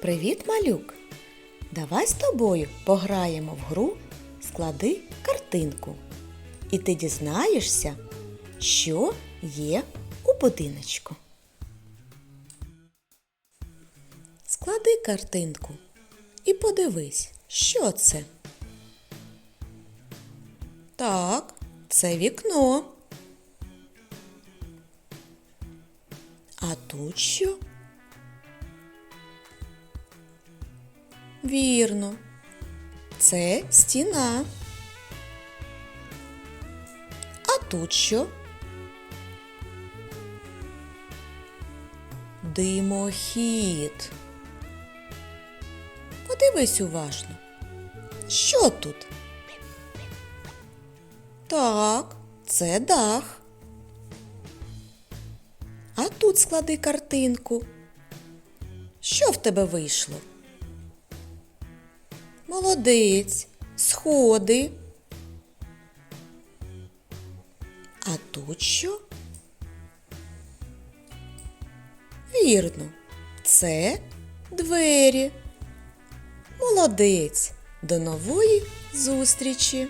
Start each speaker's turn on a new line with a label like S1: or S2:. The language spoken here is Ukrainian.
S1: Привіт, малюк! Давай з тобою пограємо в гру Склади картинку. І ти дізнаєшся, що є у будиночку. Склади картинку і подивись, що це. Так, це вікно. А тут що? Вірно. Це стіна. А тут що? Димохід. Подивись уважно. Що тут? Так, це дах. А тут склади картинку. Що в тебе вийшло? Молодець, сходи. А тут що? Вірно, це двері. Молодець. До нової зустрічі!